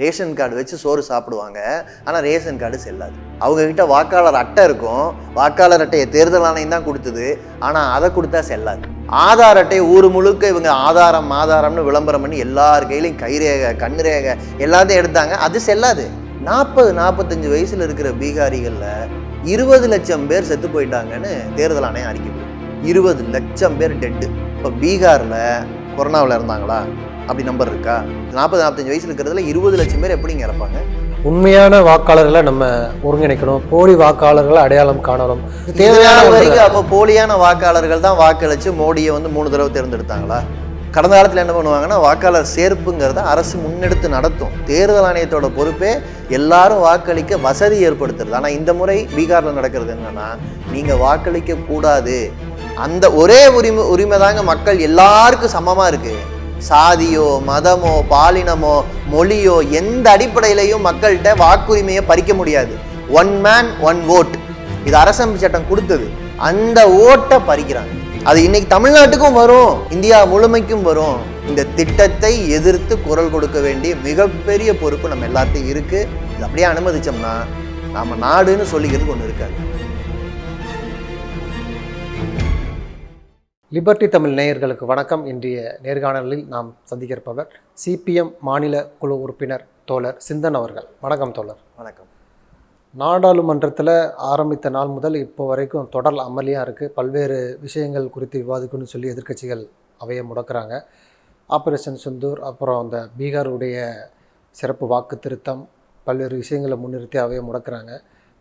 Ration card வச்சு சோறு சாப்பிடுவாங்க. ஆனால் ரேஷன் கார்டு செல்லாது. அவங்க கிட்ட வாக்காளர் அட்டை இருக்கும். வாக்காளர் அட்டையை தேர்தல் ஆணையம் தான் கொடுத்தது. ஆனால் அதை கொடுத்தா செல்லாது. ஆதார் அட்டை ஊர் முழுக்க இவங்க ஆதாரம் ஆதாரம்னு விளம்பரம் பண்ணி எல்லார் கையிலையும் கைரேகை கண்ணு ரேகை எல்லாத்தையும் எடுத்தாங்க. அது செல்லாது. நாற்பது நாற்பத்தஞ்சு வயசுல இருக்கிற பீகாரிகளில் இருபது லட்சம் பேர் செத்து போயிட்டாங்கன்னு தேர்தல் ஆணையம் அறிக்கை இருபது லட்சம் பேர் டெட்டு. இப்போ பீகாரில் கொரோனாவில் இருந்தாங்களா அப்படி நம்பர் இருக்கா? நாற்பது நாற்பத்தஞ்சு வயசுல இருக்கிறதுல இருபது லட்சம் பேர் எப்படிங்க இறப்பாங்க? உண்மையான வாக்காளர்களை நம்ம ஒருங்கிணைக்கணும். போலி வாக்காளர்களை அடையாளம் காணணும். தேவையான வரைக்கும் அப்போ போலியான வாக்காளர்கள் தான் வாக்களிச்சு மோடியை வந்து மூணு தடவை தேர்ந்தெடுத்தாங்களா? கடந்த காலத்தில் என்ன பண்ணுவாங்கன்னா வாக்காளர் சேர்ப்புங்கிறத அரசு முன்னெடுத்து நடத்தும். தேர்தல் ஆணையத்தோட பொறுப்பே எல்லாரும் வாக்களிக்க வசதி ஏற்படுத்துறது. ஆனால் இந்த முறை பீகாரில் நடக்கிறது என்னன்னா நீங்கள் வாக்களிக்க கூடாது. அந்த ஒரே உரிமை உரிமை தாங்க மக்கள் எல்லாருக்கும் சமமாக இருக்கு. சாதியோ மதமோ பாலினமோ மொழியோ எந்த அடிப்படையிலையும் மக்கள்கிட்ட வாக்குரிமையை பறிக்க முடியாது. ஒன் மேன் ஒன் ஓட் இது அரசமைப்பு சட்டம் கொடுத்தது. அந்த ஓட்டை பறிக்கிறாங்க. அது இன்னைக்கு தமிழ்நாட்டுக்கும் வரும். இந்தியா முழுமைக்கும் வரும். இந்த திட்டத்தை எதிர்த்து குரல் கொடுக்க வேண்டிய மிகப்பெரிய பொறுப்பு நம்ம எல்லாத்தையும் இருக்கு. இது அப்படியே அனுமதிச்சோம்னா நாம நாடுன்னு சொல்லிக்கிறது ஒன்று இருக்காது. லிபர்டி தமிழ் நேயர்களுக்கு வணக்கம். இன்றைய நேர்காணலில் நாம் சந்திக்க இருப்பவர் சிபிஎம் மாநில குழு உறுப்பினர் தோழர் சிந்தன் அவர்கள். வணக்கம் தோழர். வணக்கம். நாடாளுமன்றத்தில் ஆரம்பித்த நாள் முதல் இப்போ வரைக்கும் தொடர் அமளியாக இருக்குது பல்வேறு விஷயங்கள் குறித்து விவாதிக்கணும்னு சொல்லி எதிர்க்கட்சிகள் அவையை முடக்கிறாங்க. ஆபரேஷன் சிந்தூர் அப்புறம் அந்த பீகாருடைய சிறப்பு வாக்கு திருத்தம் பல்வேறு விஷயங்களை முன்னிறுத்தி அவையை முடக்கிறாங்க.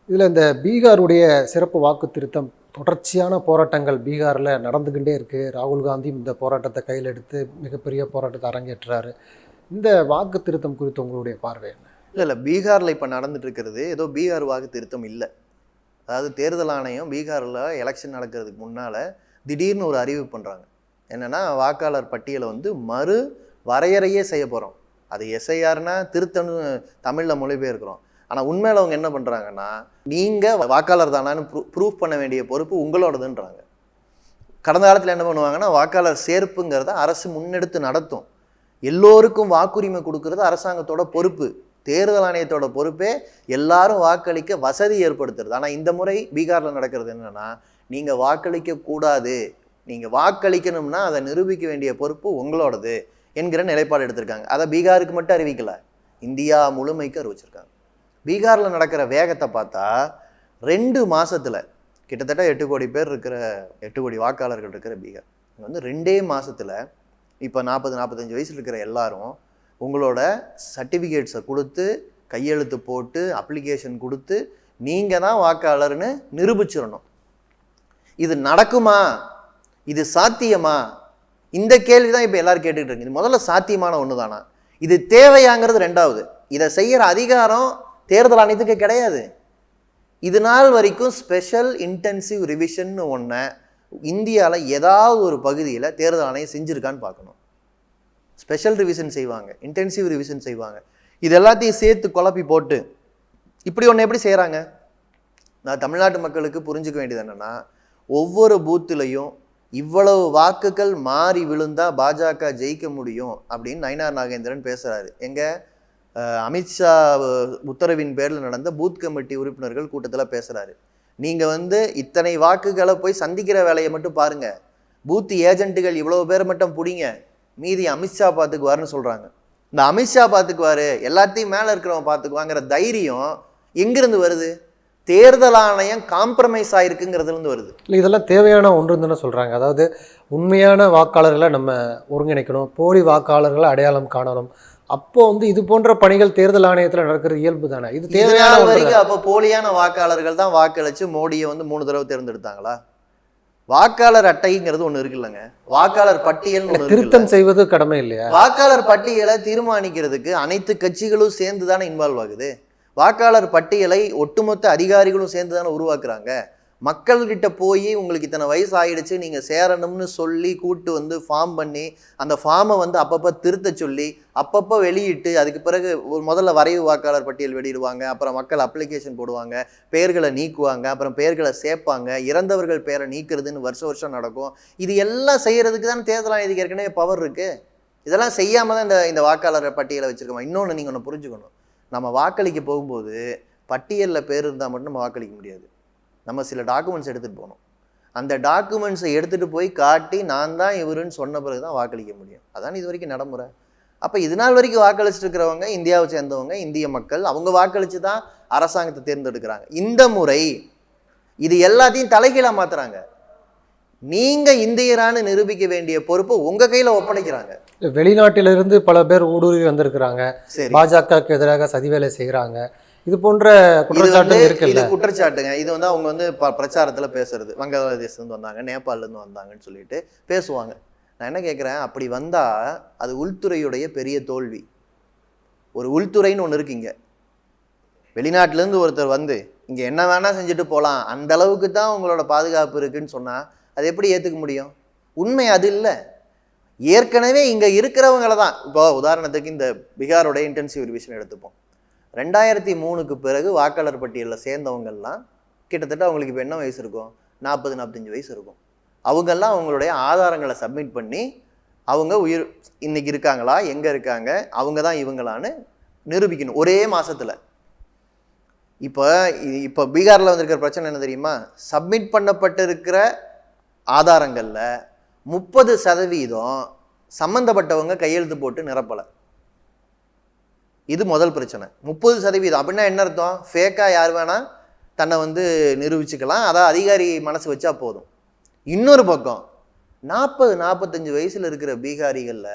இதில் இந்த பீகாருடைய சிறப்பு வாக்கு திருத்தம் தொடர்ச்சியான போராட்டங்கள் பீகாரில் நடந்துக்கிட்டே இருக்குது ராகுல் காந்தியும் இந்த போராட்டத்தை கையில் எடுத்து மிகப்பெரிய போராட்டத்தை அரங்கேற்றுறாரு இந்த வாக்கு திருத்தம் குறித்து உங்களுடைய பார்வை என்ன? இல்லை இல்லை. பீகாரில் இப்போ நடந்துட்டு இருக்கிறது ஏதோ பீகார் வாக்கு திருத்தம் இல்லை. அதாவது தேர்தல் ஆணையம் பீகாரில் எலெக்ஷன் நடக்கிறதுக்கு முன்னால் திடீர்னு ஒரு அறிவு பண்ணுறாங்க என்னென்னா வாக்காளர் பட்டியலை வந்து மறு வரையறையே செய்ய போகிறோம் அது எஸ்ஐஆர்னா திருத்தம்னு தமிழில் மொழிபெயர்க்கிறோம். ஆனால் உண்மையில் அவங்க என்ன பண்ணுறாங்கன்னா நீங்கள் வாக்காளர் தானான்னு ப்ரூ ப்ரூஃப் பண்ண வேண்டிய பொறுப்பு உங்களோடதுன்றாங்க. கடந்த காலத்தில் என்ன பண்ணுவாங்கன்னா வாக்காளர் சேர்ப்புங்கிறத அரசு முன்னெடுத்து நடத்தும். எல்லோருக்கும் வாக்குரிமை கொடுக்கறது அரசாங்கத்தோட பொறுப்பு. தேர்தல் ஆணையத்தோட பொறுப்பே எல்லாரும் வாக்களிக்க வசதி ஏற்படுத்துறது. ஆனால் இந்த முறை பீகாரில் நடக்கிறது என்னென்னா நீங்கள் வாக்களிக்க கூடாது. நீங்கள் வாக்களிக்கணும்னா அதை நிரூபிக்க வேண்டிய பொறுப்பு உங்களோடது என்கிற நிலைப்பாடு எடுத்திருக்காங்க. அதை பீகாருக்கு மட்டும் அறிவிக்கல. இந்தியா முழுமைக்கு அறிவிச்சிருக்காங்க. பீகாரில் நடக்கிற வேகத்தை பார்த்தா ரெண்டு மாதத்தில் கிட்டத்தட்ட எட்டு கோடி பேர் இருக்கிற எட்டு கோடி வாக்காளர்கள் இருக்கிற பீகார். வந்து ரெண்டே மாதத்தில் இப்போ நாற்பது நாற்பத்தஞ்சு வயசில் இருக்கிற எல்லாரும் உங்களோட சர்டிஃபிகேட்ஸை கொடுத்து கையெழுத்து போட்டு அப்ளிகேஷன் கொடுத்து நீங்கள் தான் வாக்காளர்னு நிரூபிச்சிடணும். இது நடக்குமா? இது சாத்தியமா? இந்த கேள்வி தான் இப்போ எல்லோரும் கேட்டுக்கிட்டு இருக்கு இது முதல்ல சாத்தியமான ஒன்று தானா இது தேவையாங்கிறது ரெண்டாவது. இதை செய்கிற அதிகாரம் தேர்தல் ஆணையத்துக்கு கிடையாது. இது நாள் வரைக்கும் ஸ்பெஷல் இன்டென்சிவ் ரிவிஷன்னு ஒன்றை இந்தியாவில் ஏதாவது ஒரு பகுதியில் தேர்தல் ஆணையம் செஞ்சுருக்கான்னு பார்க்கணும். ஸ்பெஷல் ரிவிஷன் செய்வாங்க இன்டென்சிவ் ரிவிஷன் செய்வாங்க. இது எல்லாத்தையும் சேர்த்து குழப்பி போட்டு இப்படி ஒன்று எப்படி செய்கிறாங்க நான் தமிழ்நாட்டு மக்களுக்கு புரிஞ்சுக்க வேண்டியது என்னென்னா ஒவ்வொரு பூத்துலையும் இவ்வளவு வாக்குகள் மாறி விழுந்தா பாஜக ஜெயிக்க முடியும் அப்படின்னு நயனார் நாகேந்திரன் பேசுகிறாரு எங்கள் அமித்ஷா உத்தரவின் பேரில் நடந்த பூத் கமிட்டி உறுப்பினர்கள் கூட்டத்தில் பேசுகிறாரு நீங்கள் வந்து இத்தனை வாக்குகளை போய் சந்திக்கிற வேலையை மட்டும் பாருங்கள் பூத் ஏஜென்ட்டுகள் இவ்வளோ பேர் மட்டும் பிடிங்க. மீதி அமித்ஷா பார்த்துக்குவாருன்னு சொல்கிறாங்க இந்த அமித்ஷா பார்த்துக்குவாரு எல்லாத்தையும் மேலே இருக்கிறவங்க பார்த்துக்குவாங்கிற தைரியம் எங்கேருந்து வருது? தேர்தல் ஆணையம் காம்ப்ரமைஸ் ஆகிருக்குங்கிறதுலேருந்து வருது. இல்லை இதெல்லாம் தேவையான ஒன்றுன்னு தானே சொல்கிறாங்க அதாவது உண்மையான வாக்காளர்களை நம்ம ஒருங்கிணைக்கணும். போலி வாக்காளர்களை அடையாளம் காணணும். அப்போ வந்து இது போன்ற பணிகள் தேர்தல் ஆணையத்தில் நடக்கிறது இயல்பு தானே? இது தேவையான ஒன்று வரைக்கும் அப்போ போலியான வாக்காளர்கள் தான் வாக்களிச்சு மோடியை வந்து மூணு தடவை தேர்ந்தெடுத்தாங்களா? வாக்காளர் அட்டைங்கிறது ஒண்ணு இருக்குல்லங்க. வாக்காளர் பட்டியல் திருத்தம் செய்வது கடமை இல்லையா? வாக்காளர் பட்டியலை தீர்மானிக்கிறதுக்கு அனைத்து கட்சிகளும் சேர்ந்து தானே இன்வால்வ் ஆகுது. வாக்காளர் பட்டியலை ஒட்டுமொத்த அதிகாரிகளும் சேர்ந்து தானே உருவாக்குறாங்க. மக்கள்கிட்ட போய் உங்களுக்கு இத்தனை வயசு ஆகிடுச்சு நீங்கள் சேரணும்னு சொல்லி கூட்டு வந்து ஃபார்ம் பண்ணி அந்த ஃபார்மை வந்து அப்பப்போ திருத்த சொல்லி அப்பப்போ வெளியிட்டு அதுக்கு பிறகு ஒரு முதல்ல வரைவு வாக்காளர் பட்டியல் வெளியிடுவாங்க அப்புறம் மக்கள் அப்ளிகேஷன் போடுவாங்க பெயர்களை நீக்குவாங்க அப்புறம் பெயர்களை சேர்ப்பாங்க இறந்தவர்கள் பெயரை நீக்கிறதுன்னு வருஷம் வருஷம் நடக்கும். இது எல்லாம் செய்கிறதுக்கு தான் தேர்தல் ஆணையத்துக்கு ஏற்கனவே பவர் இருக்குது இதெல்லாம் செய்யாமல் தான் இந்த இந்த வாக்காளர் பட்டியலை வச்சுருக்கோம்? இன்னொன்று நீங்கள் ஒன்று புரிஞ்சுக்கணும். நம்ம வாக்களிக்க போகும்போது பட்டியலில் பேர் இருந்தால் மட்டும் நம்ம வாக்களிக்க முடியாது. நம்ம சில டாக்குமெண்ட்ஸ் எடுத்துகிட்டு போகணும். அந்த டாக்குமெண்ட்ஸை எடுத்துகிட்டு போய் காட்டி நான் தான் இவருன்னு சொன்ன பிறகு தான் வாக்களிக்க முடியும். அதான் இது வரைக்கும் நடைமுறை. அப்போ இது நாள் வரைக்கும் வாக்களிச்சுட்டு இருக்கிறவங்க இந்தியாவை சேர்ந்தவங்க இந்திய மக்கள் அவங்க வாக்களித்து தான் அரசாங்கத்தை தேர்ந்தெடுக்கிறாங்க. இந்த முறை இது எல்லாத்தையும் தலைகீழாக மாத்துறாங்க. நீங்க இந்தியரான்னு நிரூபிக்க வேண்டிய பொறுப்பு உங்க கையில ஒப்படைக்கிறாங்க. வெளிநாட்டிலிருந்து பல பேர் ஊடுருவி வந்திருக்கிறாங்க. பாஜகவுக்கு எதிராக சதிவேலை செய்கிறாங்க. இது போன்ற குற்றச்சாட்டு இது இருக்குல்ல? குற்றச்சாட்டுங்க. இது வந்து அவங்க வந்து பிரச்சாரத்துல பேசுறது. வங்காளதேசத்துல இருந்து வந்தாங்க நேபாள்ல இருந்து வந்தாங்கன்னு சொல்லிட்டு பேசுவாங்க. நான் என்ன கேட்குறேன் அப்படி வந்தா அது உள்துறையுடைய பெரிய தோல்வி. ஒரு உள்துறைன்னு ஒன்று இருக்கு இங்க. வெளிநாட்டுல இருந்து ஒருத்தர் வந்து இங்க என்ன வேணா செஞ்சுட்டு போலாம். அந்த அளவுக்கு தான் உங்களோட பாதுகாப்பு இருக்குன்னு சொன்னா அது எப்படி ஏத்துக்க முடியும்? உண்மை அது இல்லை. ஏற்கனவே இங்க இருக்கிறவங்கள தான். இப்போ உதாரணத்துக்கு இந்த பீகாரோட இன்டென்சிவ் ரிவிஷன் எடுத்துப்போம். ரெண்டாயிரத்தி மூணுக்கு பிறகு வாக்காளர் பட்டியலில் சேர்ந்தவங்கெல்லாம் கிட்டத்தட்ட அவங்களுக்கு இப்போ என்ன வயசு இருக்கும்? நாற்பது நாற்பத்தஞ்சு வயசு இருக்கும். அவங்கெல்லாம் அவங்களுடைய ஆதாரங்களை சப்மிட் பண்ணி அவங்க உயிர் இன்னைக்கு இருக்காங்களா? எங்கே இருக்காங்க? அவங்க தான் இவங்களான்னு நிரூபிக்கணும். ஒரே மாதத்தில் இப்போ இப்போ பீகாரில் வந்திருக்கிற பிரச்சனை என்ன தெரியுமா? சப்மிட் பண்ணப்பட்டிருக்கிற ஆதாரங்களில் முப்பது சதவீதம் சம்மந்தப்பட்டவங்க கையெழுத்து போட்டு நிரப்பலை. இது முதல் பிரச்சனை. முப்பது சதவீதம். அப்படின்னா என்ன அர்த்தம்? ஃபேக்காக யார் வேணால் தன்னை வந்து நிரூபிச்சுக்கலாம். அதான் அதிகாரி மனசு வச்சா போதும். இன்னொரு பக்கம் நாற்பது நாற்பத்தஞ்சு வயசில் இருக்கிற பீகாரிகளில்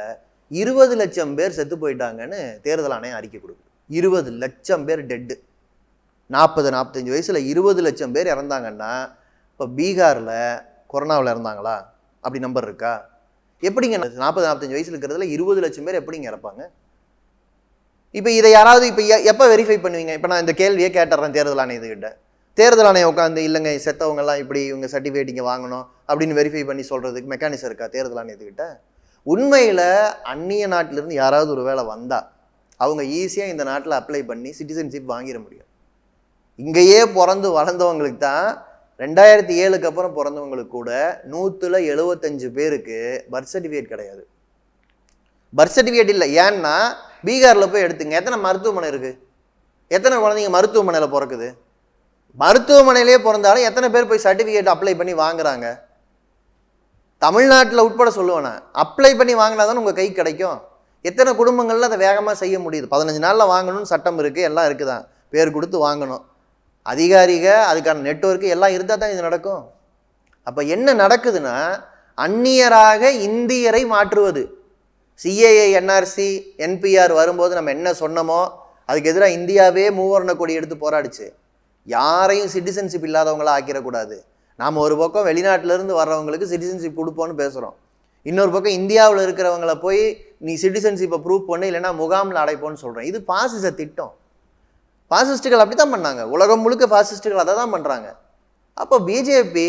இருபது லட்சம் பேர் செத்து போயிட்டாங்கன்னு தேர்தல் ஆணையம் அறிக்கை கொடுக்குது. இருபது லட்சம் பேர் டெட்டு நாற்பது நாற்பத்தஞ்சு வயசில் இருபது லட்சம் பேர் இறந்தாங்கன்னா இப்போ பீகாரில் கொரோனாவில் இறந்தாங்களா? அப்படி நம்பர் இருக்கா? எப்படிங்க? நாற்பது நாற்பத்தஞ்சு வயசுல இருக்கிறதுல இருபது லட்சம் பேர் எப்படிங்க இறப்பாங்க? இப்போ இதை யாராவது இப்போ எப்போ வெரிஃபை பண்ணுவீங்க? இப்போ நான் இந்த கேள்வியே கேட்டுறேன் தேர்தல் ஆணையத்துக்கிட்ட. தேர்தல் ஆணையம் உட்காந்து இல்லைங்க செத்தவங்கெல்லாம் இப்படி இவங்க சர்டிஃபிகேட் இங்கே வாங்கணும் அப்படின்னு வெரிஃபை பண்ணி சொல்கிறதுக்கு மெக்கானிசம் இருக்கா தேர்தல் ஆணையத்துக்கிட்ட? உண்மையில் அந்நிய நாட்டிலிருந்து யாராவது ஒரு வேலை வந்தால் அவங்க ஈஸியாக இந்த நாட்டில் அப்ளை பண்ணி சிட்டிசன்ஷிப் வாங்கிட முடியும். இங்கேயே பிறந்து வளர்ந்தவங்களுக்கு தான் ரெண்டாயிரத்தி ஏழுக்கு அப்புறம் பிறந்தவங்களுக்கு கூட நூற்றுல எழுபத்தஞ்சு பேருக்கு பர்த் சர்டிஃபிகேட் கிடையாது. பர்த் சர்டிஃபிகேட் இல்லை. ஏன்னா பீகாரில் போய் எடுத்துங்க. எத்தனை மருத்துவமனை இருக்குது எத்தனை குழந்தைங்க மருத்துவமனையில் பிறக்குது? மருத்துவமனையிலே பிறந்தாலும் எத்தனை பேர் போய் சர்டிஃபிகேட் அப்ளை பண்ணி வாங்குறாங்க? தமிழ்நாட்டில் உட்பட சொல்லுவேன் அப்ளை பண்ணி வாங்கினா தானே உங்கள் கை கிடைக்கும். எத்தனை குடும்பங்களில் அதை வேகமாக செய்ய முடியுது? பதினஞ்சு நாளில் வாங்கணும்னு சட்டம் இருக்குது எல்லாம் இருக்குதான். பேர் கொடுத்து வாங்கணும். அதிகாரிக அதுக்கான நெட்ஒர்க்கு எல்லாம் இருந்தால் தான் இது நடக்கும். அப்போ என்ன நடக்குதுன்னா அந்நியராக இந்தியரை மாற்றுவது. சிஏஏ என்ஆர்சி என்பிஆர் வரும்போது நம்ம என்ன சொன்னோமோ அதுக்கு எதிராக இந்தியாவே மூவர்ண கொடி எடுத்து போராடிச்சு. யாரையும் சிட்டிசன்ஷிப் இல்லாதவங்களா ஆக்கிடக்கூடாது. நாம் ஒரு பக்கம் வெளிநாட்டிலேருந்து வர்றவங்களுக்கு சிட்டிசன்ஷிப் கொடுப்போம்னு பேசுகிறோம் இன்னொரு பக்கம் இந்தியாவில் இருக்கிறவங்கள போய் நீ சிட்டிசன்ஷிப்பை ப்ரூவ் பண்ணு இல்லைன்னா முகாமில் அடைப்போன்னு சொல்கிறேன் இது பாசிச திட்டம். பாசிஸ்டுகள் அப்படி தான் பண்ணாங்க. உலகம் முழுக்க பாசிஸ்டுகள் அதை தான் பண்ணுறாங்க அப்போ பிஜேபி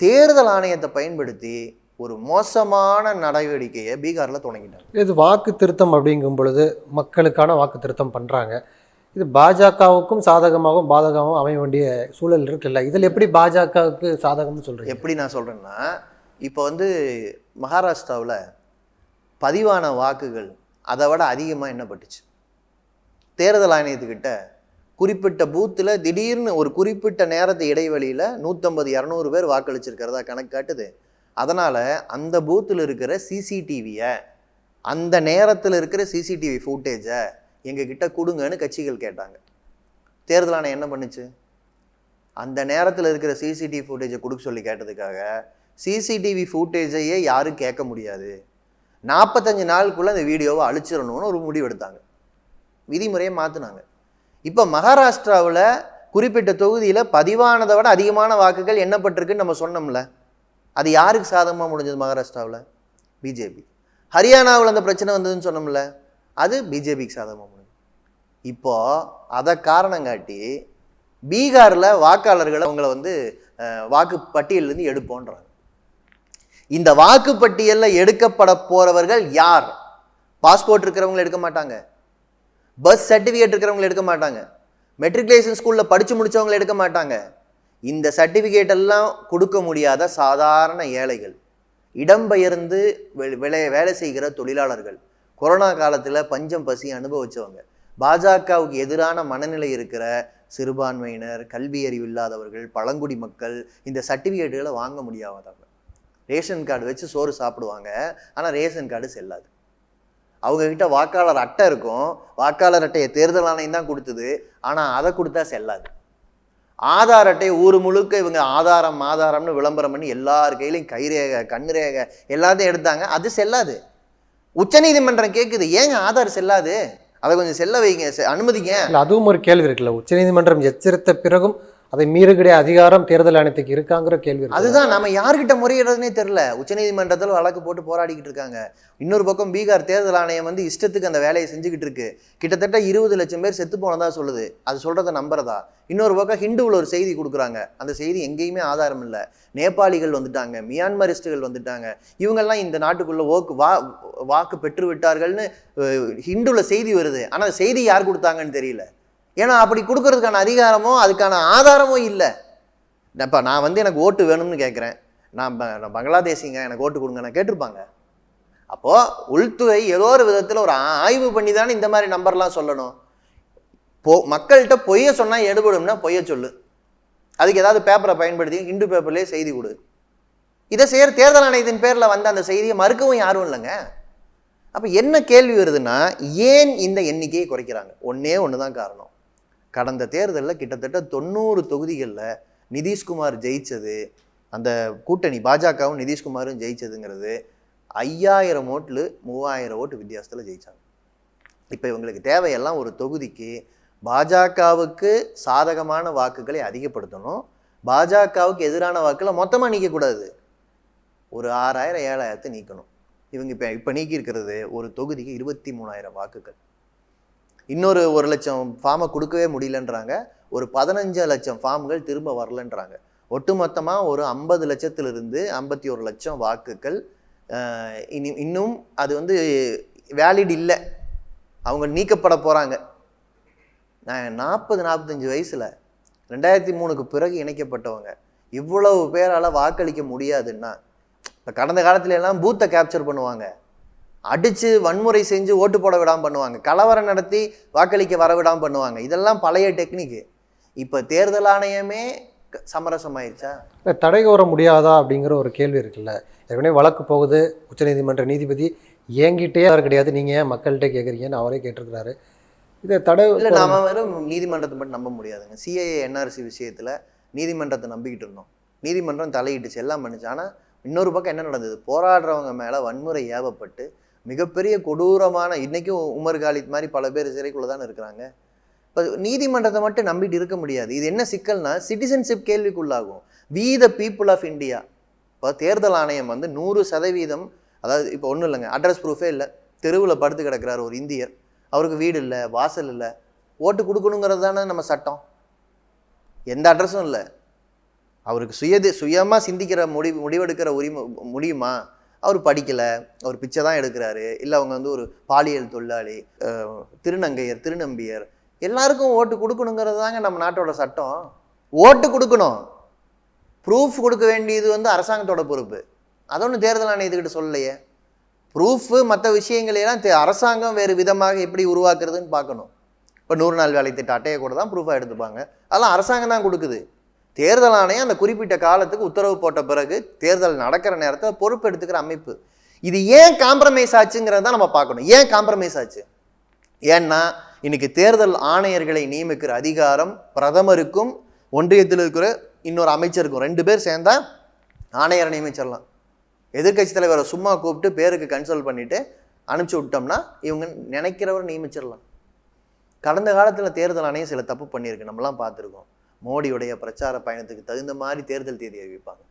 தேர்தல் ஆணையத்தை பயன்படுத்தி ஒரு மோசமான நடவடிக்கையை பீகாரில் தொடங்கிட்டாங்க. இது வாக்கு திருத்தம் அப்படிங்கும் பொழுது மக்களுக்கான வாக்கு திருத்தம் பண்ணுறாங்க இது பாஜகவுக்கும் சாதகமாகவும் பாதகமாகவும் அமைய வேண்டிய சூழல் இருக்குல்ல இதில் எப்படி பாஜகவுக்கு சாதகம்னு சொல்கிறீங்க எப்படி நான் சொல்கிறேன்னா இப்போ வந்து மகாராஷ்டிராவில் பதிவான வாக்குகள் அதை விட அதிகமாக எண்ணப்பட்டுச்சு தேர்தல் ஆணையத்துக்கிட்ட குறிப்பிட்ட பூத்தில் திடீர்னு ஒரு குறிப்பிட்ட நேரத்து இடைவெளியில் நூற்றம்பது இரநூறு பேர் வாக்களிச்சிருக்கிறதா கணக்கு காட்டுது. அதனால் அந்த பூத்தில் இருக்கிற சிசிடிவியை அந்த நேரத்தில் இருக்கிற சிசிடிவி ஃபுட்டேஜை எங்ககிட்ட கொடுங்கன்னு கட்சிகள் கேட்டாங்க. தேர்தல் ஆணையம் என்ன பண்ணுச்சு? அந்த நேரத்தில் இருக்கிற சிசிடிவி ஃபுட்டேஜை கொடுக்க சொல்லி கேட்டதுக்காக சிசிடிவி ஃபுட்டேஜையே யாரும் கேட்க முடியாது. நாற்பத்தஞ்சு நாளுக்குள்ளே அந்த வீடியோவை அழிச்சிடணும்னு ஒரு முடிவு எடுத்தாங்க. விதிமுறையை மாற்றினாங்க இப்போ மகாராஷ்டிராவில் குறிப்பிட்ட தொகுதியில் பதிவானதை விட அதிகமான வாக்குகள் எண்ணப்பட்டிருக்குன்னு நம்ம சொன்னோம்ல. அது யாருக்கு சாதகமாக முடிஞ்சது மகாராஷ்டிராவில்? பிஜேபி. ஹரியானாவில் அந்த பிரச்சனை வந்ததுன்னு சொன்னோம்ல அது பிஜேபிக்கு சாதகமாக முடிஞ்சது. இப்போது அதை காரணம் காட்டி பீகாரில் வாக்காளர்களை அவங்கள வந்து வாக்கு பட்டியலிருந்து எடுப்போன்றாங்க. இந்த வாக்கு பட்டியலில் எடுக்கப்பட போகிறவர்கள் யார்? பாஸ்போர்ட் இருக்கிறவங்களை எடுக்க மாட்டாங்க. பஸ் சர்டிஃபிகேட் இருக்கிறவங்களை எடுக்க மாட்டாங்க. மெட்ரிகுலேஷன் ஸ்கூலில் படித்து முடித்தவங்களை எடுக்க மாட்டாங்க. இந்த சர்டிஃபிகேட் எல்லாம் கொடுக்க முடியாத சாதாரண ஏழைகள் இடம்பெயர்ந்து வெ- வேலை வேலை செய்கிற தொழிலாளர்கள் கொரோனா காலத்தில் பஞ்சம் பசி அனுபவிச்சவங்க பாஜகவுக்கு எதிரான மனநிலை இருக்கிற சிறுபான்மையினர் கல்வி அறிவு இல்லாதவர்கள் பழங்குடி மக்கள் இந்த சர்டிஃபிகேட்டுகளை வாங்க முடியாதவங்க. ரேஷன் கார்டு வச்சு சோறு சாப்பிடுவாங்க ஆனால் ரேஷன் கார்டு செல்லாது. அவங்கக்கிட்ட வாக்காளர் அட்டை இருக்கும் வாக்காளர் அட்டையை தேர்தல் ஆணையம் தான் கொடுத்தது ஆனால் அதை கொடுத்தா செல்லாது. ஆதார் அட்டை ஊர் முழுக்க இவங்க ஆதாரம் ஆதாரம்னு விளம்பரம் பண்ணி எல்லார் கையிலையும் கைரேகை கண்ரேகை எல்லாத்தையும் எடுத்தாங்க. அது செல்லாது. உச்சநீதிமன்றம் கேட்குது ஏங்க ஆதார் செல்லாது? அதை கொஞ்சம் செல்ல வைங்க செ- அனுமதிங்க. இல்லை அதுவும் ஒரு கேள்வி இருக்குல்ல. உச்சநீதிமன்றம் எச்சரித்த பிறகும் அதை மீறக்கூடிய அதிகாரம் தேர்தல் ஆணையத்துக்கு இருக்காங்கிற கேள்வி அதுதான் நம்ம யார்கிட்ட முறையிடுறதுனே தெரில உச்சநீதிமன்றத்தில் வழக்கு போட்டு போராடிக்கிட்டு இருக்காங்க. இன்னொரு பக்கம் பீகார் தேர்தல் ஆணையம் வந்து இஷ்டத்துக்கு அந்த வேலையை செஞ்சுக்கிட்டு இருக்கு. கிட்டத்தட்ட இருபது லட்சம் பேர் செத்து போனதா சொல்லுது. அது சொல்றத நம்புறதா? இன்னொரு பக்கம் ஹிந்துவில் ஒரு செய்தி கொடுக்குறாங்க. அந்த செய்தி எங்கேயுமே ஆதாரம் இல்லை. நேபாளிகள் வந்துட்டாங்க மியான்மரிஸ்டுகள் வந்துட்டாங்க. இவங்கெல்லாம் இந்த நாட்டுக்குள்ள ஓக்கு வா வாக்கு பெற்று விட்டார்கள்னு ஹிந்துவில் செய்தி வருது. ஆனால் செய்தி யார் கொடுத்தாங்கன்னு தெரியல. ஏன்னா அப்படி கொடுக்கறதுக்கான அதிகாரமோ அதுக்கான ஆதாரமோ இல்லை. இப்போ நான் வந்து எனக்கு ஓட்டு வேணும்னு கேட்குறேன். நான் ப- நான் பங்களாதேசிங்க எனக்கு ஓட்டு கொடுங்க நான் கேட்டிருப்பாங்க. அப்போது உள்துறை ஏதோ ஒரு விதத்தில் ஒரு ஆய்வு பண்ணி தானே இந்த மாதிரி நம்பர்லாம் சொல்லணும். போ மக்கள்கிட்ட பொய்ய சொன்னால் எடுபடும்னா பொய்ய சொல்லு. அதுக்கு ஏதாவது பேப்பரை பயன்படுத்தி இண்டு பேப்பர்லேயே செய்தி கொடு. இதை செய்கிற தேர்தல் ஆணையத்தின் பேரில் வந்த அந்த செய்தியை மறுக்கவும் யாரும் இல்லைங்க. அப்போ என்ன கேள்வி வருதுன்னா ஏன் இந்த எண்ணிக்கையை குறைக்கிறாங்க? ஒன்றே ஒன்று தான் காரணம். கடந்த தேர்தலில் கிட்டத்தட்ட தொண்ணூறு தொகுதிகளில் நிதிஷ்குமார் ஜெயித்தது அந்த கூட்டணி பாஜகவும் நிதிஷ்குமாரும் ஜெயிச்சதுங்கிறது ஐயாயிரம் ஓட்டில் மூவாயிரம் ஓட்டு வித்தியாசத்தில் ஜெயிச்சாங்க. இப்போ இவங்களுக்கு தேவையெல்லாம் ஒரு தொகுதிக்கு பாஜகவுக்கு சாதகமான வாக்குகளை அதிகப்படுத்தணும். பாஜகவுக்கு எதிரான வாக்குகளை மொத்தமாக நீக்கக்கூடாது ஒரு ஆறாயிரம் ஏழாயிரத்தை நீக்கணும். இவங்க இப்போ இப்போ நீக்கியிருக்கிறது ஒரு தொகுதிக்கு இருபத்தி மூணாயிரம் வாக்குகள். இன்னொரு ஒரு லட்சம் ஃபார்மை கொடுக்கவே முடியலன்றாங்க. ஒரு பதினஞ்சு லட்சம் ஃபார்ம்கள் திரும்ப வரலன்றாங்க. ஒட்டுமொத்தமாக ஒரு ஐம்பது லட்சத்திலிருந்து ஐம்பத்தி ஒரு லட்சம் வாக்குகள் இனி இன்னும் அது வந்து வேலிட் இல்லை. அவங்க நீக்கப்பட போகிறாங்க நான் நாற்பது நாற்பத்தஞ்சு வயசில் ரெண்டாயிரத்தி மூணுக்கு பிறகு இணைக்கப்பட்டவங்க இவ்வளவு பேரால் வாக்களிக்க முடியாதுன்னா இப்போ கடந்த காலத்துல எல்லாம் பூத்தை கேப்சர் பண்ணுவாங்க. அடித்து வன்முறை செஞ்சு ஓட்டு போட விடாமல் பண்ணுவாங்க. கலவரம் நடத்தி வாக்களிக்க வர விடாமல் பண்ணுவாங்க. இதெல்லாம் பழைய டெக்னிக்கு. இப்போ தேர்தல் ஆணையமே க- சமரசமாயிருச்சா? இல்லை தடை கோர முடியாதா அப்படிங்கிற ஒரு கேள்வி இருக்குல்ல. ஏற்கனவே வழக்கு போகுது. உச்சநீதிமன்ற நீதிபதி ஏங்கிட்டே அவர் கிடையாது. நீங்கள் ஏன் மக்கள்கிட்ட கேட்குறீங்கன்னு அவரே கேட்டிருக்கிறாரு. இதை தடை இல்லை நாம வெறும் நீதிமன்றத்தை மட்டும் நம்ப முடியாதுங்க. சிஏஏ என்ஆர்சி விஷயத்தில் நீதிமன்றத்தை நம்பிக்கிட்டு இருந்தோம். நீதிமன்றம் தலையிட்டுச்சு எல்லாம் பண்ணுச்சு. ஆனால் இன்னொரு பக்கம் என்ன நடந்தது? போராடுறவங்க மேலே வன்முறை ஏவப்பட்டு மிகப்பெரிய கொடூரமான இன்றைக்கும் உமர் காலித் மாதிரி பல பேர் சிறைக்குள்ள தானே இருக்கிறாங்க. இப்போ நீதிமன்றத்தை மட்டும் நம்பிட்டு இருக்க முடியாது. இது என்ன சிக்கல்னா citizenship கேள்விக்குள்ளாகும். We the people of India இப்போ தேர்தல் ஆணையம் வந்து நூறு சதவீதம் அதாவது இப்போ ஒன்றும் இல்லைங்க அட்ரஸ் ப்ரூஃபே இல்லை. தெருவில் படுத்து கிடக்கிறார் ஒரு இந்தியர். அவருக்கு வீடு இல்லை வாசல் இல்லை. ஓட்டு கொடுக்கணுங்கிறது தானே நம்ம சட்டம். எந்த அட்ரஸும் இல்லை. அவருக்கு சுயது சுயமாக சிந்திக்கிற முடிவு முடிவெடுக்கிற உரிமை முடியுமா? அவர் படிக்கலை அவர் பிச்சை தான் எடுக்கிறாரு. இல்லை அவங்க வந்து ஒரு பாலியல் தொழிலாளி திருநங்கையர் திருநம்பியர் எல்லாருக்கும் ஓட்டு கொடுக்கணுங்கிறது தாங்க நம்ம நாட்டோட சட்டம். ஓட்டு கொடுக்கணும். ப்ரூஃப் கொடுக்க வேண்டியது வந்து அரசாங்கத்தோட பொறுப்பு. அது ஒன்றும் தேர்தல் ஆணையத்துக்கிட்ட சொல்லலையே. ப்ரூஃபு மற்ற விஷயங்களையெல்லாம் தே- அரசாங்கம் வேறு விதமாக எப்படி உருவாக்குறதுன்னு பார்க்கணும். இப்போ நூறு நாள் வேலை திட்ட அட்டையை கூட தான் ப்ரூஃபாக எடுத்துப்பாங்க. அதெல்லாம் அரசாங்கம் தான் கொடுக்குது. தேர்தல் ஆணையம் அந்த குறிப்பிட்ட காலத்துக்கு உத்தரவு போட்ட பிறகு தேர்தல் நடக்கிற நேரத்தில் பொறுப்பு எடுத்துக்கிற அமைப்பு. இது ஏன் காம்ப்ரமைஸ் ஆச்சுங்கிறத நம்ம பார்க்கணும். ஏன் காம்ப்ரமைஸ் ஆச்சு? ஏன்னா இன்னைக்கு தேர்தல் ஆணையர்களை நியமிக்கிற அதிகாரம் பிரதமருக்கும் ஒன்றியத்தில் இருக்கிற இன்னொரு அமைச்சருக்கும் ரெண்டு பேர் சேர்ந்தா ஆணையரை நியமிச்சிடலாம். எதிர்க்கட்சி தலைவரை சும்மா கூப்பிட்டு பேருக்கு கன்சல்ட் பண்ணிட்டு அனுப்பிச்சி விட்டோம்னா இவங்க நினைக்கிறவரை நியமிச்சிடலாம். கடந்த காலத்தில் தேர்தல் ஆணையம் சில தப்பு பண்ணியிருக்கு. நம்மலாம் பார்த்துருக்கோம். மோடியுடைய பிரச்சார பயணத்துக்கு தகுந்த மாதிரி தேர்தல் தேதி அறிவிப்பாங்க.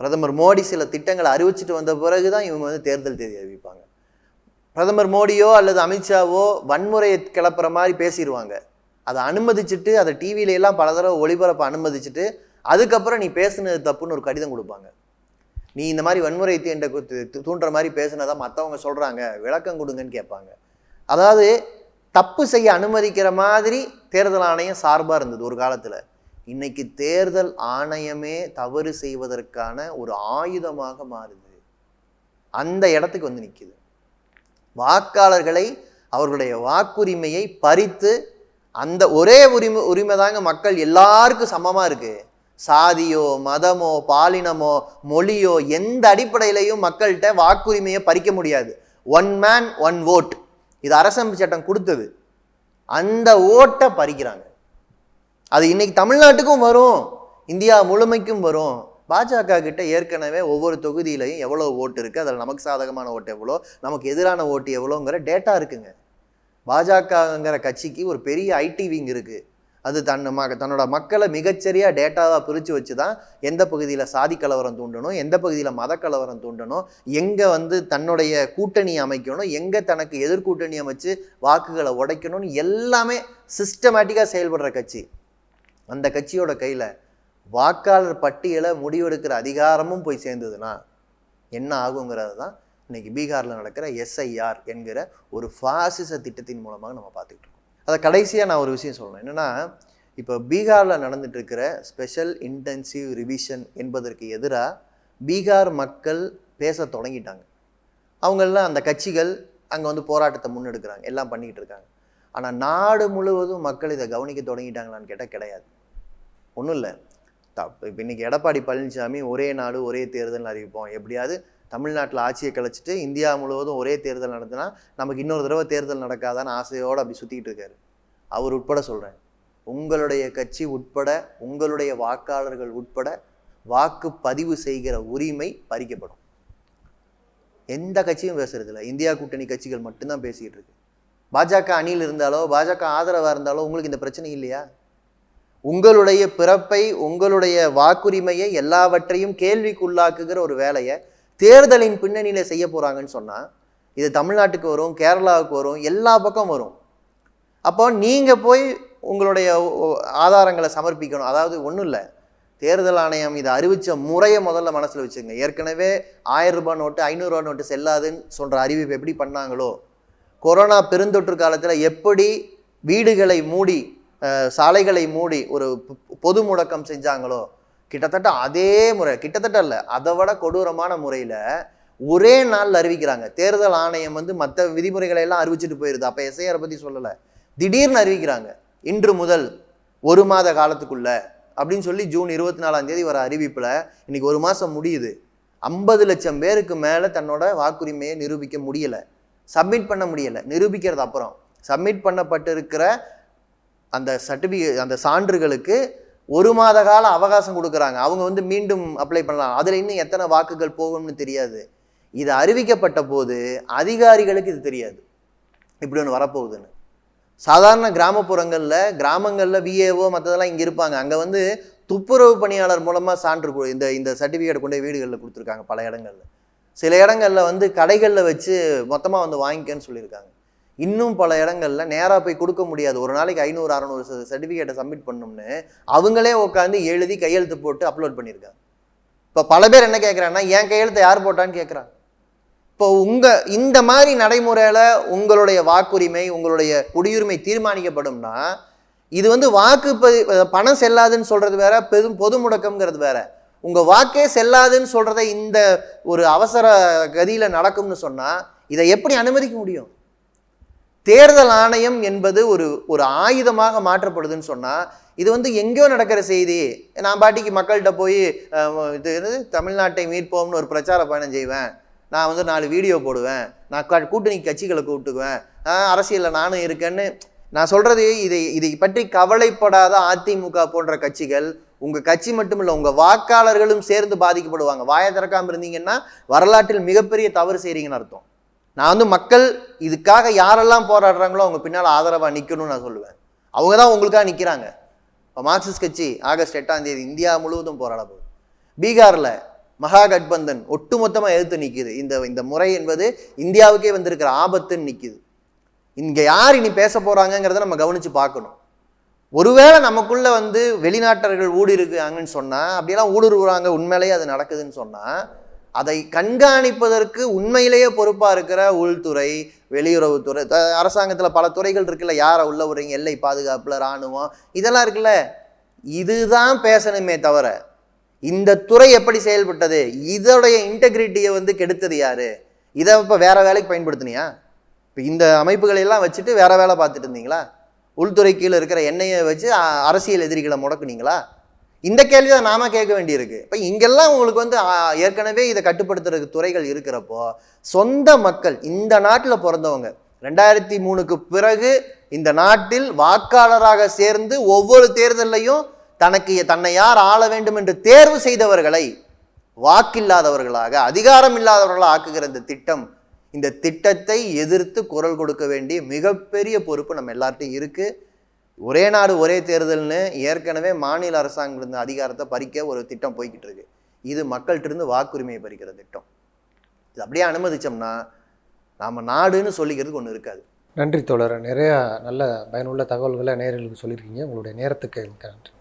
பிரதமர் மோடி சில திட்டங்களை அறிவிச்சிட்டு வந்த பிறகு தான் இவங்க வந்து தேர்தல் தேதி அறிவிப்பாங்க. பிரதமர் மோடியோ அல்லது அமித்ஷாவோ வன்முறையை கிளப்புற மாதிரி பேசிடுவாங்க அதை அனுமதிச்சுட்டு அதை டிவியில எல்லாம் பல தடவை ஒளிபரப்ப அனுமதிச்சுட்டு அதுக்கப்புறம் நீ பேசுனது தப்புன்னு ஒரு கடிதம் கொடுப்பாங்க. நீ இந்த மாதிரி வன்முறை தீண்ட தூண்டுற மாதிரி பேசுனதான் மற்றவங்க சொல்றாங்க விளக்கம் கொடுங்கன்னு கேட்பாங்க. அதாவது தப்பு செய்ய அனுமதிக்கிற மாதிரி தேர்தல் ஆணையம் சார்பாக இருந்தது ஒரு காலத்தில். இன்னைக்கு தேர்தல் ஆணையமே தவறு செய்வதற்கான ஒரு ஆயுதமாக மாறுது. அந்த இடத்துக்கு வந்து நிற்கிது வாக்காளர்களை அவர்களுடைய வாக்குரிமையை பறித்து அந்த ஒரே உரிமை உரிமை தாங்க மக்கள் எல்லாருக்கும் சமமாக இருக்குது சாதியோ மதமோ பாலினமோ மொழியோ எந்த அடிப்படையிலையும் மக்கள்கிட்ட வாக்குரிமையை பறிக்க முடியாது. ஒன் மேன் ஒன் ஓட் இது அரசமைப்பு சட்டம் கொடுத்தது. அந்த ஓட்டை பறிக்கிறாங்க. அது இன்னைக்கு தமிழ்நாட்டுக்கும் வரும். இந்தியா முழுமைக்கும் வரும். பாஜக கிட்ட ஏற்கனவே ஒவ்வொரு தொகுதியிலையும் எவ்வளோ ஓட்டு இருக்குது அதில் நமக்கு சாதகமான ஓட்டு எவ்வளோ? நமக்கு எதிரான ஓட்டு எவ்வளோங்கிற டேட்டா இருக்குங்க. பாஜகங்கிற கட்சிக்கு ஒரு பெரிய ஐடி விங் இருக்குது அது தன் ம தன்னோட மக்களை மிகச்சரியாக டேட்டாவாக பிரித்து வச்சு தான் எந்த பகுதியில் சாதி கலவரம் தூண்டணும் எந்த பகுதியில் மத கலவரம் தூண்டணும் எங்கே வந்து தன்னுடைய கூட்டணி அமைக்கணும் எங்கே தனக்கு எதிர்கூட்டணி அமைச்சு வாக்குகளை உடைக்கணும்னு எல்லாமே சிஸ்டமேட்டிக்காக செயல்படுற கட்சி. அந்த கட்சியோட கையில் வாக்காளர் பட்டியலை முடிவெடுக்கிற அதிகாரமும் போய் சேர்ந்ததுன்னா என்ன ஆகுங்கிறது தான் இன்னைக்கு பீகாரில் நடக்கிற எஸ்ஐஆர் என்கிற ஒரு ஃபாசிச திட்டத்தின் மூலமாக நம்ம பார்த்துக்கிட்டு இருக்கோம். அதை கடைசியாக நான் ஒரு விஷயம் சொல்லணும். என்னென்னா இப்போ பீகாரில் நடந்துட்டு இருக்கிற ஸ்பெஷல் இன்டென்சிவ் ரிவிஷன் என்பதற்கு எதிராக பீகார் மக்கள் பேச தொடங்கிட்டாங்க. அவங்கெல்லாம் அந்த கட்சிகள் அங்கே வந்து போராட்டத்தை முன்னெடுக்கிறாங்க. எல்லாம் பண்ணிக்கிட்டு இருக்காங்க ஆனால் நாடு முழுவதும் மக்கள் இதை கவனிக்க தொடங்கிட்டாங்களான்னு கேட்டால் கிடையாது. ஒன்றும் இல்லை. இப்போ இன்னைக்கு எடப்பாடி பழனிசாமி ஒரே நாடு ஒரே தேர்தல் அறிவிப்போம். எப்படியாவது தமிழ்நாட்டில் ஆட்சியை கழிச்சிட்டு இந்தியா முழுவதும் ஒரே தேர்தல் நடத்தினா நமக்கு இன்னொரு தடவை தேர்தல் நடக்காதான்னு ஆசையோடு அப்படி சுற்றிக்கிட்டு இருக்காரு. அவர் உட்பட சொல்கிறேன் உங்களுடைய கட்சி உட்பட உங்களுடைய வாக்காளர்கள் உட்பட வாக்கு பதிவு செய்கிற உரிமை பறிக்கப்படும். எந்த கட்சியும் பேசுறதில்ல. இந்தியா கூட்டணி கட்சிகள் மட்டும்தான் பேசிக்கிட்டு இருக்கு. பாஜக அணியில் இருந்தாலோ பாஜக ஆதரவாக இருந்தாலோ உங்களுக்கு இந்த பிரச்சனை இல்லையா? உங்களுடைய பிறப்பை உங்களுடைய வாக்குரிமையை எல்லாவற்றையும் கேள்விக்குள்ளாக்குகிற ஒரு வேலையை தேர்தலின் பின்னணியில் செய்ய போகிறாங்கன்னு சொன்னால் இது தமிழ்நாட்டுக்கு வரும் கேரளாவுக்கு வரும் எல்லா பக்கம் வரும். அப்போ நீங்கள் போய் உங்களுடைய ஆதாரங்களை சமர்ப்பிக்கணும். அதாவது ஒன்றும் இல்லை. தேர்தல் ஆணையம் இதை அறிவித்த முறையை முதல்ல மனசில் வச்சுங்க. ஏற்கனவே ஆயிரம் ரூபாய் நோட்டு ஐநூறுரூவா நோட்டு செல்லாதுன்னு சொல்கிற அறிவிப்பு எப்படி பண்ணாங்களோ கொரோனா பெருந்தொற்று காலத்தில் எப்படி வீடுகளை மூடி சாலைகளை மூடி ஒரு பொ- பொது முடக்கம் செஞ்சாங்களோ கிட்டத்தட்ட அதே முறை கிட்டத்தட்ட இல்லை அதை விட கொடூரமான முறையில் ஒரே நாளில் அறிவிக்கிறாங்க. தேர்தல் ஆணையம் வந்து மற்ற விதிமுறைகளை எல்லாம் அறிவிச்சிட்டு போயிருது. அப்போ எஸ்ஐஆர் பற்றி சொல்லலை. திடீர்னு அறிவிக்கிறாங்க. இன்று முதல் ஒரு மாத காலத்துக்குள்ள அப்படின்னு சொல்லி ஜூன் இருபத்தி நாலாம் தேதி வர அறிவிப்பில் இன்னைக்கு ஒரு மாதம் முடியுது. ஐம்பது லட்சம் பேருக்கு மேலே தன்னோட வாக்குரிமையை நிரூபிக்க முடியலை. சப்மிட் பண்ண முடியலை. நிரூபிக்கிறது அப்புறம். சப்மிட் பண்ணப்பட்டிருக்கிற அந்த சர்டிஃபிகேட் அந்த சான்றுகளுக்கு ஒரு மாத கால அவகாசம் கொடுக்குறாங்க. அவங்க வந்து மீண்டும் அப்ளை பண்ணலாம். அதில் இன்னும் எத்தனை வாக்குகள் போகும்னு தெரியாது. இது அறிவிக்கப்பட்ட போது அதிகாரிகளுக்கு இது தெரியாது. இப்படி ஒன்று வரப்போகுதுன்னு. சாதாரண கிராமப்புறங்களில் கிராமங்களில் விஏஓ மற்றதெல்லாம் இங்கே இருப்பாங்க. அங்கே வந்து துப்புரவு பணியாளர் மூலமாக சான்று இந்த இந்த சர்டிஃபிகேட் கொண்டு வீடுகளில் கொடுத்துருக்காங்க பல இடங்களில். சில இடங்களில் வந்து கடைகளில் வச்சு மொத்தமாக வந்து வாங்கிக்கன்னு சொல்லியிருக்காங்க. இன்னும் பல இடங்களில் நேராக போய் கொடுக்க முடியாது. ஒரு நாளைக்கு ஐநூறு அறநூறு சர்டிஃபிகேட்டை சப்மிட் பண்ணணும்னு அவங்களே உட்காந்து எழுதி கையெழுத்து போட்டு அப்லோட் பண்ணியிருக்காங்க இப்போ பல பேர் என்ன கேட்குறாங்கன்னா என் கையெழுத்தை யார் போட்டான்னு கேட்குறாங்க இப்போ உங்கள் இந்த மாதிரி நடைமுறையில் உங்களுடைய வாக்குரிமை உங்களுடைய குடியுரிமை தீர்மானிக்கப்படும்னா இது வந்து வாக்கு பதி- பணம் செல்லாதுன்னு சொல்கிறது வேற பெரும் பொது முடக்கம்ங்கிறது வேற. உங்கள் வாக்கே செல்லாதுன்னு சொல்கிறத இந்த ஒரு அவசர கதியில் நடக்கும்னு சொன்னால் இதை எப்படி அனுமதிக்க முடியும்? தேர்தல் ஆணையம் என்பது ஒரு ஒரு ஆயுதமாக மாற்றப்படுதுன்னு சொன்னால் இது வந்து எங்கேயோ நடக்கிற செய்தி. நான் பாட்டிக்கு மக்கள்கிட்ட போய் இது தமிழ்நாட்டை மீட்போம்னு ஒரு பிரச்சார பயணம் செய்வேன். நான் வந்து நாலு வீடியோ போடுவேன். நான் கூட்டணி கட்சிகளை கூப்பிட்டுக்குவேன் அரசியலில் நானும் இருக்கேன்னு நான் சொல்கிறது இதை இதை பற்றி கவலைப்படாத அதிமுக போன்ற கட்சிகள் உங்கள் கட்சி மட்டும் இல்லை உங்கள் வாக்காளர்களும் சேர்ந்து பாதிக்கப்படுவாங்க. வாயை திறக்காமல் இருந்தீங்கன்னா வரலாற்றில் மிகப்பெரிய தவறு செய்கிறீங்கன்னு அர்த்தம். நான் வந்து மக்கள் இதுக்காக யாரெல்லாம் போராடுறாங்களோ அவங்க பின்னால் ஆதரவாக நிற்கணும்னு நான் சொல்லுவேன். அவங்க தான் உங்களுக்காக நிற்கிறாங்க இப்போ மார்க்சிஸ்ட் கட்சி ஆகஸ்ட் எட்டாம் தேதி இந்தியா முழுவதும் போராட போகுது. பீகாரில் மகா கட்பந்தன் ஒட்டுமொத்தமாக எதிர்த்து நிற்கிது இந்த இந்த முறை என்பது இந்தியாவுக்கே வந்திருக்கிற ஆபத்துன்னு நிற்கிது இங்கே யார் இனி பேச போகிறாங்கங்கிறத நம்ம கவனித்து பார்க்கணும். ஒருவேளை நமக்குள்ளே வந்து வெளிநாட்டர்கள் ஊடுருக்காங்கன்னு சொன்னால் அப்படியெல்லாம் ஊடுருவுறாங்க உண்மையிலேயே அது நடக்குதுன்னு சொன்னால் அதை கண்காணிப்பதற்கு உண்மையிலேயே பொறுப்பாக இருக்கிற உள்துறை வெளியுறவுத்துறை அரசாங்கத்தில் பல துறைகள் இருக்குல்ல யாரை உள்ள விடுறீங்க எல்லை பாதுகாப்பில் இராணுவம் இதெல்லாம் இருக்குல்ல. இதுதான் பேசணுமே தவிர இந்த துறை எப்படி செயல்பட்டது இதோடைய இன்டெகிரிட்டியை வந்து கெடுத்தது யாரு? இதை இப்போ வேற வேலைக்கு பயன்படுத்தினியா? இப்போ இந்த அமைப்புகளையெல்லாம் வச்சுட்டு வேற வேலை பார்த்துட்டு இருந்தீங்களா? உள்துறை கீழே இருக்கிற எண்ணெயை வச்சு அரசியல் எதிரிகளை முடக்குனீங்களா? இந்த கேள்வி தான் நாம கேட்க வேண்டியிருக்கு. இப்போ இங்கெல்லாம் உங்களுக்கு வந்து ஏற்கனவே இதை கட்டுப்படுத்துறதுக்கு துறைகள் இருக்கிறப்போ சொந்த மக்கள் இந்த நாட்டில் பிறந்தவங்க ரெண்டாயிரத்தி மூணுக்கு பிறகு இந்த நாட்டில் வாக்காளராக சேர்ந்து ஒவ்வொரு தேர்தலையும் தனக்கு தன்னை யார் ஆள வேண்டும் என்று தேர்வு செய்தவர்களை வாக்கில்லாதவர்களாக அதிகாரம் இல்லாதவர்களாக ஆக்குகிற இந்த திட்டம் இந்த திட்டத்தை எதிர்த்து குரல் கொடுக்க வேண்டிய மிகப்பெரிய பொறுப்பு நம்ம எல்லார்ட்டையும் இருக்குது ஒரே நாடு ஒரே தேர்தல்னு ஏற்கனவே மாநில அரசாங்கம் இருந்த அதிகாரத்தை பறிக்க ஒரு திட்டம் போய்கிட்டு இருக்கு. இது மக்கள்கிட்ட வாக்குரிமையை பறிக்கிற திட்டம். இது அப்படியே அனுமதிச்சோம்னா நாம் நாடுன்னு சொல்லிக்கிறதுக்கு ஒன்று இருக்காது. நன்றி தோழர். நிறையா நல்ல பயனுள்ள தகவல்களை நேர்களுக்கு சொல்லியிருக்கீங்க. உங்களுடைய நேரத்துக்கு நன்றி.